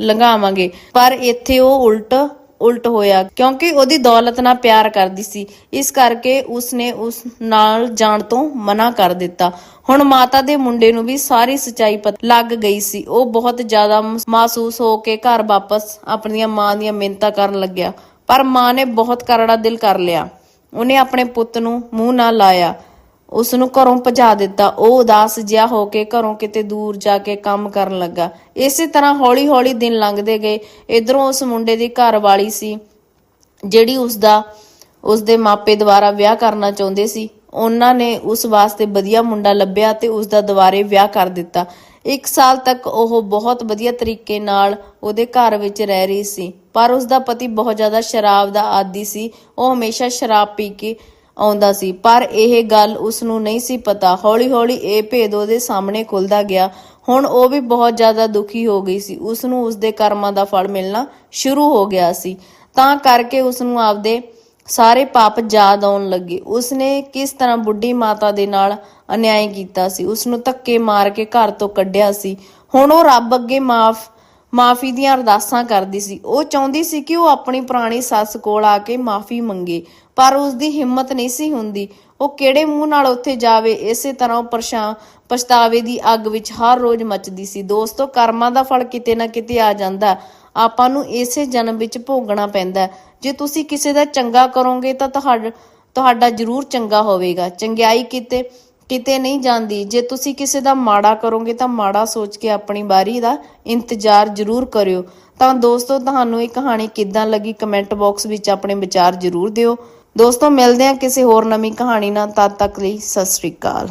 ਲੰਘਾਵਾਂਗੇ। ਪਰ ਇੱਥੇ ਉਹ ਉਲਟ ਉਲਟ ਹੋਇਆ ਕਿਉਂਕਿ ਉਹਦੀ ਦੌਲਤ ਨਾਲ ਪਿਆਰ ਕਰਦੀ ਸੀ। ਇਸ ਕਰਕੇ ਉਸਨੇ ਉਸ ਨਾਲ ਜਾਣ ਤੋਂ ਮਨਾ ਕਰ ਦਿੱਤਾ। ਹੁਣ ਮਾਤਾ ਦੇ ਮੁੰਡੇ ਨੂੰ ਵੀ ਸਾਰੀ ਸਚਾਈ ਪਤ ਲੱਗ ਗਈ ਸੀ। ਉਹ ਬਹੁਤ ਜ਼ਿਆਦਾ ਮਾਸੂਸ ਹੋ ਕੇ ਘਰ ਵਾਪਸ ਆਪਣੀਆਂ ਮਾਂ ਦੀਆਂ ਮਿੰਨਤਾਂ ਕਰਨ ਲੱਗਿਆ। ਪਰ ਮਾਂ ਨੇ ਬਹੁਤ ਕਰੜਾ ਦਿਲ ਕਰ ਲਿਆ। ਉਹਨੇ ਆਪਣੇ ਪੁੱਤ ਨੂੰ ਮੂੰਹ ਨਾ ਲਾਇਆ। ਉਸ ਨੂੰ ਘਰੋਂ ਭਜਾ ਦਿੱਤਾ। ਉਹ ਉਦਾਸ ਜਿਹਾ ਹੋ ਕੇ ਘਰੋਂ ਕਿਤੇ ਦੂਰ ਜਾ ਕੇ ਕੰਮ ਕਰਨ ਲੱਗਾ। ਇਸੇ ਤਰ੍ਹਾਂ ਹੌਲੀ-ਹੌਲੀ ਦਿਨ ਲੰਘਦੇ ਗਏ। ਇਧਰੋਂ ਉਸ ਮੁੰਡੇ ਦੀ ਘਰ ਵਾਲੀ ਸੀ, ਜਿਹੜੀ ਉਸ ਦਾ ਉਸ ਦੇ ਮਾਪੇ ਦੁਆਰਾ ਵਿਆਹ ਕਰਨਾ ਚਾਹੁੰਦੇ ਸੀ। ਉਹਨਾਂ ਨੇ ਉਸ ਵਾਸਤੇ ਵਧੀਆ ਮੁੰਡਾ ਲੱਭਿਆ ਤੇ ਉਸ ਦਾ ਦੁਬਾਰੇ ਵਿਆਹ ਕਰ ਦਿੱਤਾ। ਇੱਕ ਸਾਲ ਤੱਕ ਉਹ ਬਹੁਤ ਵਧੀਆ ਤਰੀਕੇ ਨਾਲ ਉਹਦੇ ਘਰ ਵਿੱਚ ਰਹਿ ਰਹੀ ਸੀ। ਪਰ ਉਸ ਦਾ ਪਤੀ ਬਹੁਤ ਜ਼ਿਆਦਾ ਸ਼ਰਾਬ ਦਾ ਆਦੀ ਸੀ। ਉਹ ਹਮੇਸ਼ਾ ਸ਼ਰਾਬ ਪੀ ਕੇ ਆਉਂਦਾ ਸੀ। ਪਰ ਇਹ ਗੱਲ ਉਸ ਨੂੰ ਨਹੀਂ ਸੀ ਪਤਾ। ਹੌਲੀ-ਹੌਲੀ ਇਹ ਭੇਦ ਉਹਦੇ ਸਾਹਮਣੇ ਖੁੱਲਦਾ ਗਿਆ। ਹੁਣ ਉਹ ਵੀ ਬਹੁਤ ਜ਼ਿਆਦਾ ਦੁਖੀ ਹੋ ਗਈ ਸੀ। ਉਸ ਨੂੰ ਉਸਦੇ ਕਰਮਾਂ ਦਾ ਫਲ ਮਿਲਣਾ ਸ਼ੁਰੂ ਹੋ ਗਿਆ ਸੀ। ਤਾਂ ਕਰਕੇ ਉਸ ਨੂੰ ਆਪਦੇ ਸਾਰੇ ਪਾਪ ਯਾਦ ਆਉਣ ਲੱਗੇ। ਉਸਨੇ ਕਿਸ ਤਰ੍ਹਾਂ ਬੁੱਢੀ ਮਾਤਾ ਦੇ ਨਾਲ ਅਨਿਆਏ ਕੀਤਾ ਸੀ? ਉਸ ਨੂੰ ਧੱਕੇ ਮਾਰ ਕੇ ਘਰ ਤੋਂ ਕੱਢਿਆ ਸੀ। ਹੁਣ ਉਹ ਰੱਬ ਅੱਗੇ ਮਾਫ ਮਾਫੀ ਦੀਆਂ ਅਰਦਾਸਾਂ ਕਰਦੀ ਸੀ। ਉਹ ਚਾਹੁੰਦੀ ਸੀ ਕਿ ਉਹ ਆਪਣੀ ਪੁਰਾਣੀ ਸੱਸ ਕੋਲ ਆ ਕੇ ਮਾਫੀ ਮੰਗੇ, ਪਰ ਉਸ ਦੀ ਹਿੰਮਤ ਨਹੀਂ ਸੀ ਹੁੰਦੀ। ਉਹ ਕਿਹੜੇ ਮੂੰਹ ਨਾਲ ਉੱਥੇ ਜਾਵੇ, ਇਸੇ ਤਰ੍ਹਾਂ ਉਹ ਪਛਤਾਵੇ ਦੀ ਅੱਗ ਵਿੱਚ ਹਰ ਰੋਜ਼ ਮੱਚਦੀ ਸੀ। ਦੋਸਤੋ, ਕਰਮਾਂ ਦਾ ਫਲ ਕਿਤੇ ਨਾ ਕਿਤੇ ਆ ਜਾਂਦਾ। ਆਪਾਂ ਨੂੰ ਇਸੇ ਜਨਮ ਵਿੱਚ ਭੋਗਣਾ ਪੈਂਦਾ ਜੇ ਤੁਸੀਂ ਕਿਸੇ ਦਾ ਚੰਗਾ ਕਰੋਗੇ ਤਾਂ ਤੁਹਾਡਾ ਤੁਹਾਡਾ ਜ਼ਰੂਰ ਚੰਗਾ ਹੋਵੇਗਾ। ਚੰਗਿਆਈ ਕਿਤੇ ਕਿਤੇ ਨਹੀਂ ਜਾਂਦੀ। ਜੇ ਤੁਸੀਂ ਕਿਸੇ ਦਾ ਮਾੜਾ ਕਰੋਗੇ ਤਾਂ ਮਾੜਾ ਸੋਚ ਕੇ ਆਪਣੀ ਵਾਰੀ ਦਾ ਇੰਤਜ਼ਾਰ ਜ਼ਰੂਰ ਕਰਿਓ। ਤਾਂ ਦੋਸਤੋ, ਤੁਹਾਨੂੰ ਇਹ ਕਹਾਣੀ ਕਿੱਦਾਂ ਲੱਗੀ ਕਮੈਂਟ ਬਾਕਸ ਵਿੱਚ ਆਪਣੇ ਵਿਚਾਰ ਜ਼ਰੂਰ ਦਿਓ। ਦੋਸਤੋ, ਮਿਲਦੇ ਹਾਂ ਕਿਸੇ ਹੋਰ ਨਵੀਂ ਕਹਾਣੀ ਨਾਲ। ਤਦ ਤੱਕ ਲਈ ਸਤਿ ਸ੍ਰੀ ਅਕਾਲ।